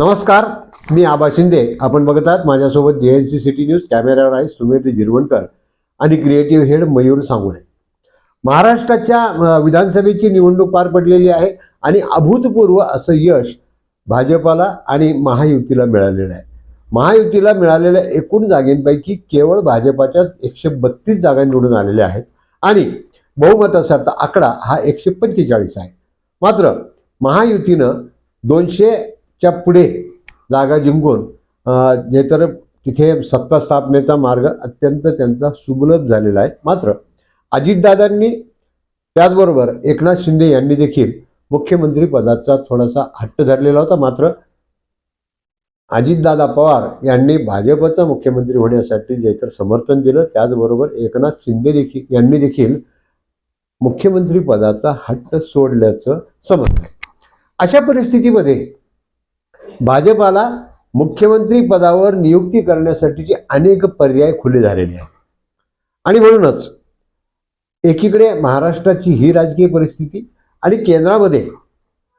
नमस्कार मी आबा शिंदे. आपण बघत आहात माझ्यासोबत J N C city news कॅमेऱ्यावर आहे सुमेध जिरवणकर आणि क्रिएटिव्ह हेड मयूर सांगुळे. महाराष्ट्राच्या विधानसभेची निवडणूक पार पडलेली आहे आणि अभूतपूर्व असं यश भाजपाला आणि महायुतीला मिळालेलं आहे. महायुतीला मिळालेल्या एकूण जागेंपैकी केवळ भाजपाच्या एकशे बत्तीस जागा निवडून आलेल्या आहेत आणि बहुमतासारखा आकडा हा एकशे पंचेचाळीस आहे. मात्र महायुतीनं दोनशे च्या पुढे जागा जिंकून जे तर तिथे सत्ता स्थापनेचा मार्ग अत्यंत त्यांचा सुबलभ झालेला आहे. मात्र अजितदादांनी त्याचबरोबर एकनाथ शिंदे यांनी देखील मुख्यमंत्री पदाचा थोडासा हट्ट धरलेला होता. मात्र अजितदादा पवार यांनी भाजपचा मुख्यमंत्री होण्यासाठी जे तर समर्थन दिलं त्याचबरोबर एकनाथ शिंदे देखील यांनी देखील मुख्यमंत्री पदाचा हट्ट सोडल्याचं समजतं अशा परिस्थितीमध्ये भाजपाला मुख्यमंत्री पदावर नियुक्ती करण्यासाठीचे अनेक पर्याय खुले झालेले आहेत. आणि म्हणूनच एकीकडे महाराष्ट्राची ही राजकीय परिस्थिती आणि केंद्रामध्ये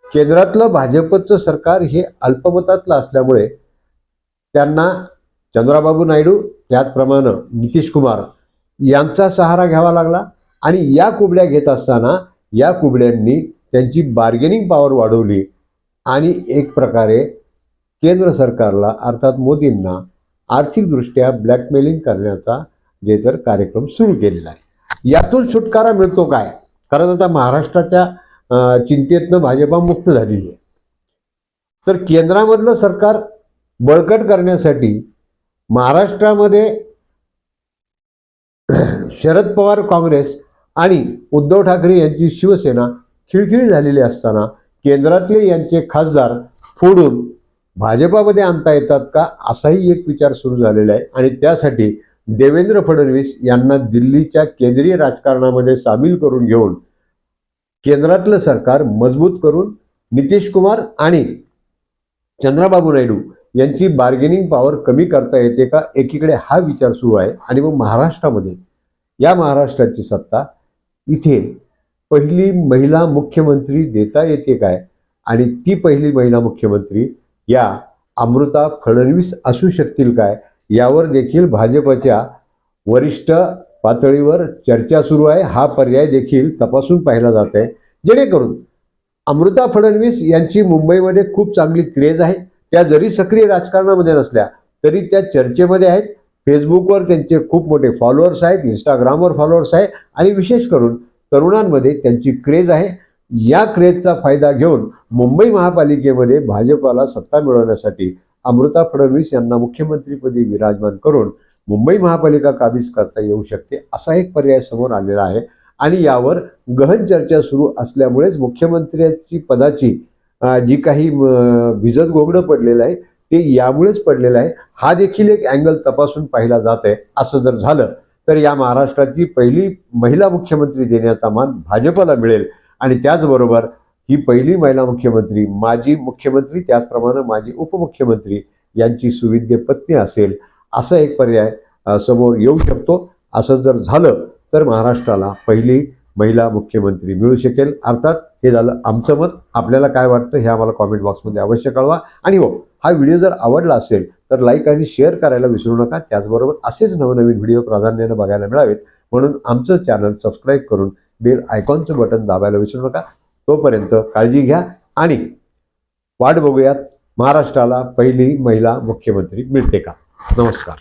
केंद्रातलं भाजपचं सरकार हे अल्पमतातलं असल्यामुळे त्यांना चंद्राबाबू नायडू त्याचप्रमाणे नितीश कुमार यांचा सहारा घ्यावा लागला आणि या कुबड्या घेत असताना या कुबड्यांनी त्यांची बार्गेनिंग पॉवर वाढवली आणि एक प्रकारे केंद्र सरकारला अर्थात मोदींना आर्थिकदृष्ट्या ब्लॅकमेलिंग करण्याचा जे तर कार्यक्रम सुरू केलेला आहे. यातून सुटकारा मिळतो काय? कारण आता महाराष्ट्राच्या चिंतेतनं भाजपा मुक्त झालेली आहे. तर केंद्रामधलं सरकार बळकट करण्यासाठी महाराष्ट्रामध्ये शरद पवार काँग्रेस आणि उद्धव ठाकरे यांची शिवसेना खिळखिळी झालेली असताना केंद्रातले यांचे खासदार फोडून भाजपामध्ये आणता येतात का? असाही एक विचार सुरू झालेला आहे. आणि त्यासाठी देवेंद्र फडणवीस यांना दिल्लीच्या केंद्रीय राजकारणामध्ये सामील करून घेऊन केंद्रातलं सरकार मजबूत करून नितीश कुमार आणि चंद्राबाबू नायडू यांची बार्गेनिंग पॉवर कमी करता येते का? एकीकडे हा विचार सुरू आहे. आणि मग महाराष्ट्रामध्ये या महाराष्ट्राची सत्ता इथे पहिली महिला मुख्यमंत्री देता येते काय? आणि ती पहिली महिला मुख्यमंत्री या अमृता फडणवीस असू शकतील काय? यावर देखील भाजपच्या वरिष्ठ पातळीवर चर्चा सुरू आहे. हा पर्याय देखील तपासून पाहिला जात आहे. जेणेकरून अमृता फडणवीस यांची मुंबईमध्ये खूप चांगली क्रेज आहे. त्या जरी सक्रिय राजकारणामध्ये नसल्या तरी त्या चर्चेमध्ये आहेत. फेसबुकवर त्यांचे खूप मोठे फॉलोअर्स आहेत इंस्टाग्रामवर फॉलोअर्स आहे. आणि विशेष करून तरुणांमध्ये त्यांची क्रेज आहे. या क्रेजचा फायदा घेऊन मुंबई महापालिकेमध्ये भाजपाला सत्ता मिळवण्यासाठी अमृता फडणवीस यांना मुख्यमंत्रीपदी विराजमान करून मुंबई महापालिका काबीज करता येऊ शकते असा एक पर्याय समोर आलेला आहे. आणि यावर गहन चर्चा सुरू असल्यामुळेच मुख्यमंत्र्याची पदाची जी काही भिजत गोगडं पडलेलं आहे ते यामुळेच पडलेलं आहे. हा देखील एक अँगल तपासून पाहिला जात आहे. असं जर झालं तर या महाराष्ट्राची पहिली महिला मुख्यमंत्री देण्याचा मान भाजपला मिळेल. आणि त्याचबरोबर ही पहिली महिला मुख्यमंत्री माजी मुख्यमंत्री त्याचप्रमाणे माजी उपमुख्यमंत्री यांची सुविद्य पत्नी असेल असा एक पर्याय समोर येऊ शकतो. असं जर झालं तर महाराष्ट्राला पहिली महिला मुख्यमंत्री मिळू शकेल. अर्थात हे झालं आमचं मत. आपल्याला काय वाटतं हे आम्हाला कॉमेंट बॉक्समध्ये अवश्य कळवा. आणि हो हा व्हिडिओ जर आवडला असेल तर लाईक आणि शेअर करायला विसरू नका. त्याचबरोबर असेच नवनवीन व्हिडिओ प्राधान्यानं बघायला मिळावेत. म्हणून आमचं चॅनल सबस्क्राईब करून बेल आयकॉनचं बटन दाबायला विसरू नका. तोपर्यंत काळजी घ्या आणि वाट बघूयात महाराष्ट्राला पहिली महिला मुख्यमंत्री मिळते का? नमस्कार.